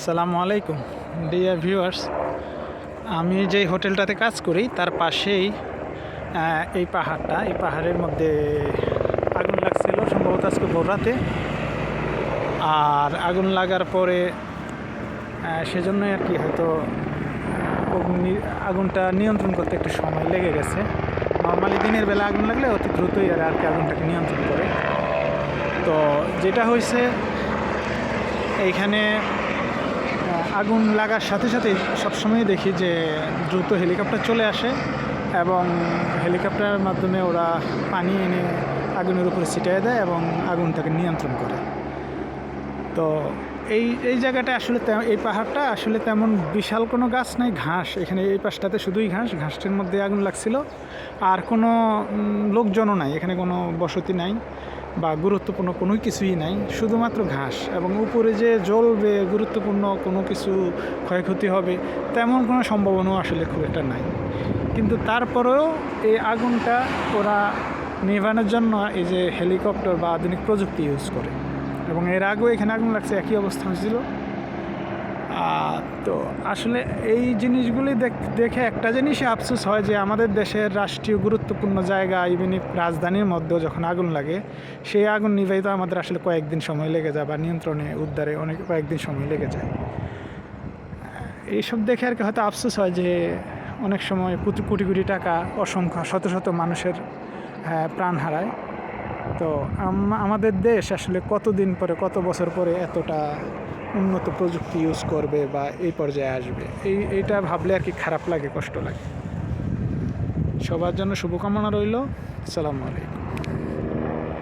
আসসালামু আলাইকুম dear viewers আমি যেই হোটেলটাতে কাজ করি, তার পাশেই এই পাহাড়টা, এই পাহাড়ের মধ্যে আগুন লাগছিল, সম্ভবত আজকে ভোর রাতে। আর আগুন লাগার পরে সেজন্যই আর কি হয়তো আগুনটা নিয়ন্ত্রণ করতে একটু সময় লেগে গেছে। নর্মালি দিনের বেলা আগুন লাগলে অতি দ্রুতই আর আর কি আগুনটাকে নিয়ন্ত্রণ করে। তো যেটা হয়েছে এইখানে আগুন লাগার সাথে সাথে সবসময় দেখি যে দ্রুত হেলিকপ্টার চলে আসে এবং হেলিকপ্টারের মাধ্যমে ওরা পানি এনে আগুনের উপরে ছিটিয়ে দেয় এবং আগুনটাকে নিয়ন্ত্রণ করে। তো এই এই জায়গাটা আসলে এই পাহাড়টা আসলে তেমন বিশাল কোনো গাছ নাই, ঘাস। এখানে এই পাশটাতে শুধুই ঘাস, ঘাসটির মধ্যে আগুন লাগছিল। আর কোনো লোকজনও নাই, এখানে কোনো বসতি নাই। বা গুরুত্বপূর্ণ কোনো কিছুই নাই, শুধুমাত্র ঘাস এবং উপরে যে জ্বলবে গুরুত্বপূর্ণ কোনো কিছু ক্ষয়ক্ষতি হবে তেমন কোনো সম্ভাবনাও আসলে খুব একটা নাই। কিন্তু তারপরেও এই আগুনটা ওরা নির্মাণের জন্য এই যে হেলিকপ্টার বা আধুনিক প্রযুক্তি ইউজ করে এবং এর আগেও এখানে আগুন লাগছে, একই অবস্থা হয়েছিল। তো আসলে এই জিনিসগুলি দেখ- একটা জিনিসই আফসোস হয় যে আমাদের দেশের রাষ্ট্রীয় গুরুত্বপূর্ণ জায়গা ইভেন রাজধানীর মধ্যেও যখন আগুন লাগে সেই আগুন নিভাইতে আমাদের আসলে কয়েকদিন সময় লেগে যায় বা নিয়ন্ত্রণে উদ্ধারে অনেক কয়েকদিন সময় লেগে যায়। এইসব দেখে আর কি হয়তো আফসোস হয় যে অনেক সময় কোটি কোটি কোটি টাকা অসংখ্য শত শত মানুষের আহ, প্রাণ হারায়। তো আমাদের দেশ আসলে কতদিন পরে কত বছর পরে এতটা উন্নত প্রযুক্তি ইউজ করবে বা এই পর্যায়ে আসবে, এই, এইটা ভাবলে আর কি খারাপ লাগে, কষ্ট লাগে। সবার জন্য শুভকামনা রইল, আসসালামু আলাইকুম।